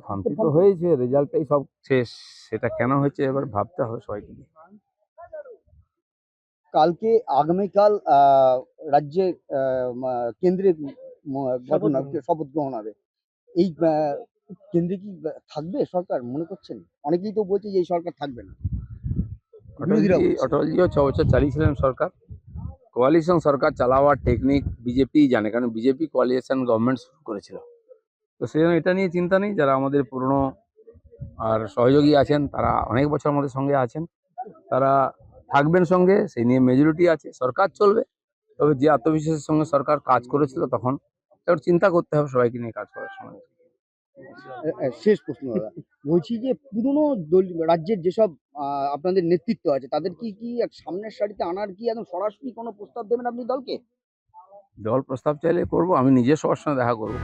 শান্তি তো হয়েছে রেজাল্টটাই সব শেষ। সেটা কেন হয়েছে এবার ভাবতে হবে সবাইকে কালকে আগামীকাল আহ, রাজ্যে কেন্দ্রে ম- শপথ গ্রহণ। হবে। এই কেন্দ্রে কি থাকবে সরকার? মনে করছেন? অনেকেই তো বলছে যে এই সরকার থাকবে না। অটলজিও ছ বছর চালিয়েছিলেন সরকার। কোয়ালিশন সরকার চালাওয়ার টেকনিক বিজেপি জানে কারণ বিজেপি কোয়ালিশন গভর্নমেন্ট শুরু করেছিল। তো সেই জন্য এটা নিয়ে চিন্তা নেই। যারা আমাদের পুরনো আর সহযোগী আছেন তারা অনেক বছর আমাদের সঙ্গে আছেন তারা থাকবেন সঙ্গে। সেই নিয়ে মেজরিটি আছে। সরকার চলবে। তবে যে আত্মবিশ্বাসের সঙ্গে সরকার কাজ করেছিল তখন এবার চিন্তা করতে হবে সবাইকে নিয়ে কাজ করার সময়। শেষ প্রশ্ন বলছি যে পুরনো রাজ্যের যেসব আপনাদের নেতৃত্ব আছে তাদের কি কি এক সামনের সারিতে আনার কি একদম সরাসরি কোনো প্রস্তাব দেবেন আপনি দলকে? দল প্রস্তাব চাইলে করব। আমি নিজে সবার সঙ্গে দেখা করব।